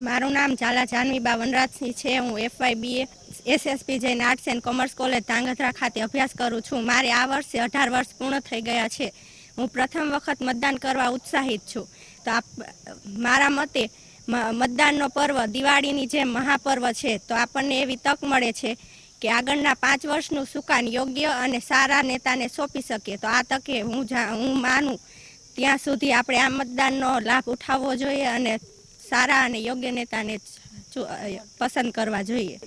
મારું નામ ઝાલા જાનવીબા વનરાજસિંહ છે, હું F Y B A S S P Jain arts and commerce college Dhrangadhra ખાતે અભ્યાસ કરું છું. મારે આ વર્ષે અઢાર વર્ષ પૂર્ણ થઈ ગયા છે. હું પ્રથમ વખત મતદાન કરવા ઉત્સાહિત છું. તો આપ, મારા મતે મતદાનનો પર્વ દિવાળીની જેમ મહાપર્વ છે. તો આપણને એવી તક મળે છે કે આગળના પાંચ વર્ષનું સુકાન યોગ્ય અને સારા નેતાને સોંપી શકીએ તો આ તકે હું જા- હું માનું ત્યાં સુધી આપણે આ મતદાનનો લાભ ઉઠાવવો જોઈએ અને સારા અને યોગ્ય નેતાને પસંદ કરવા જોઈએ.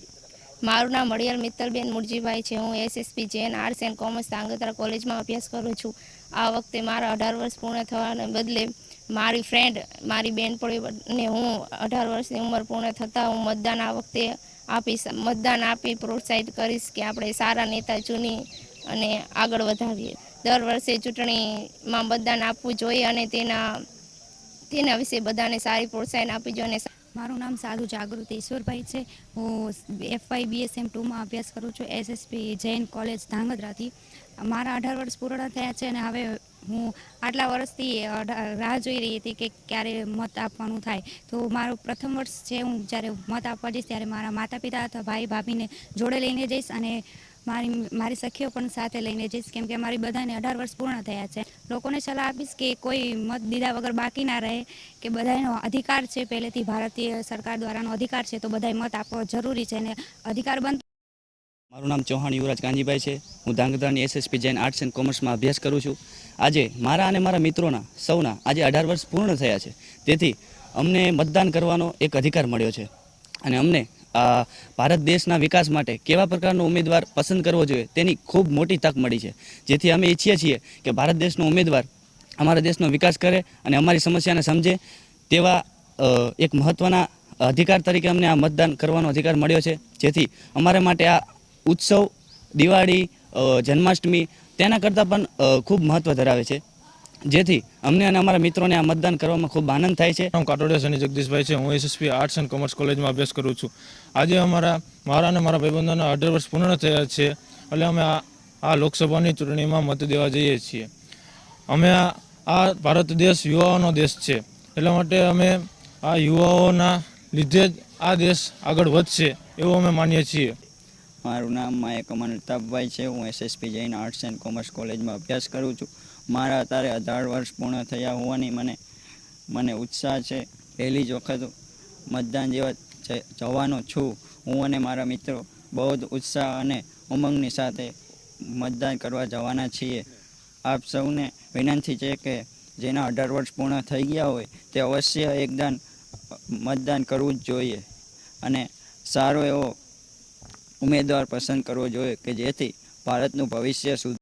મારું નામ અડિયલ મિત્તલબેન મુરજીભાઈ છે. હું S S P Jain arts and commerce Dhrangadhra કોલેજમાં અભ્યાસ કરું છું. આ વખતે મારા અઢાર વર્ષ પૂર્ણ થવાને બદલે મારી ફ્રેન્ડ, મારી બહેનપણીને હું અઢાર વર્ષની ઉંમર પૂર્ણ થતાં હું મતદાન આ વખતે આપીશ, મતદાન આપી પ્રોત્સાહિત કરીશ કે આપણે સારા નેતા ચૂની અને આગળ વધારીએ. દર વર્ષે ચૂંટણીમાં મતદાન આપવું જોઈએ અને તેના તેના વિશે બધાને સારી પ્રોત્સાહન આપી જોઈએ અને મારું નામ સાધુ જાગૃતિ ઈશ્વરભાઈ છે. હું એફવાય બીએસએમ ટુમાં અભ્યાસ કરું છું એસએસપી જૈન કોલેજ ધાંગધ્રાથી. મારા અઢાર વર્ષ પૂર્ણ થયા છે અને હવે હું આટલા વર્ષથી રાહ જોઈ રહી હતી કે ક્યારે મત આપવાનું થાય. તો મારું પ્રથમ વર્ષ છે, હું જ્યારે મત આપવા જઈશ ત્યારે મારા માતા પિતા અથવા ભાઈ ભાભીને જોડે લઈને જઈશ અને મારી મારી સખીઓ પણ સાથે લઈને જઈશ કેમ કે મારી બધાને અઢાર વર્ષ પૂર્ણ થયા છે. લોકોને સલાહ આપીશ કે કોઈ મત દીધા વગર બાકી ના રહે, કે બધાનો અધિકાર છે, પહેલેથી ભારતીય સરકાર દ્વારાનો અધિકાર છે, તો બધાએ મત આપવો જરૂરી છે અને અધિકાર બનતો મારું નામ ચૌહાણ યુવરાજ કાંજીભાઈ છે. હું ધાંગધ્રાની S S P Jain arts and કોમર્સમાં અભ્યાસ કરું છું. આજે મારા અને મારા મિત્રોના, સૌના આજે અઢાર વર્ષ પૂર્ણ થયા છે. તેથી અમને મતદાન કરવાનો એક અધિકાર મળ્યો છે. અને અમને ભારત દેશના વિકાસ માટે કેવા પ્રકારનો ઉમેદવાર પસંદ કરવો જોઈએ તેની ખૂબ મોટી તક મળી છે. જેથી અમે ઈચ્છીએ છીએ કે ભારત દેશનો ઉમેદવાર અમારા દેશનો વિકાસ કરે અને અમારી સમસ્યાને સમજે તેવા એક મહત્ત્વના અધિકાર તરીકે અમને આ મતદાન કરવાનો અધિકાર મળ્યો છે. જેથી અમારા માટે આ ઉત્સવ, દિવાળી જન્માષ્ટમી તેના કરતાં પણ ખૂબ મહત્ત્વ ધરાવે છે. જેથી અમને અને અમારા મિત્રોને આ મતદાન કરવામાં ખૂબ આનંદ થાય છે. હું કાટોડિયા સની જગદીશભાઈ છે. હું એસએસપી આર્ટ્સ એન્ડ કોમર્સ કોલેજમાં અભ્યાસ કરું છું. આજે અમારા, મારા અને મારા ભાઈબંધોના અઢાર વર્ષ પૂર્ણ થયા છે. એટલે અમે આ લોકસભાની ચૂંટણીમાં મત દેવા જઈએ છીએ. અમે આ ભારત દેશ યુવાઓનો દેશ છે. એટલા માટે અમે આ યુવાઓના લીધે જ આ દેશ આગળ વધશે એવું અમે માનીએ છીએ. મારું નામ માયક અમન અલ્તાફભાઈ છે. હું S S P Jain arts and commerce કોલેજમાં અભ્યાસ કરું છું. મારા અત્યારે અઢાર વર્ષ પૂર્ણ થયા હોવાની મને મને ઉત્સાહ છે. પહેલી જ વખત મતદાન જેવા જવાનો છું. હું અને મારા મિત્રો બહુ જ ઉત્સાહ અને ઉમંગની સાથે મતદાન કરવા જવાના છીએ. આપ સૌને વિનંતી છે કે જેના અઢાર વર્ષ પૂર્ણ થઈ ગયા હોય તે અવશ્ય એકદાન મતદાન કરવું જ જોઈએ. અને સારો એવો ઉમેદવાર પસંદ કરવો જોઈએ કે જેથી ભારતનું ભવિષ્ય સુધરે.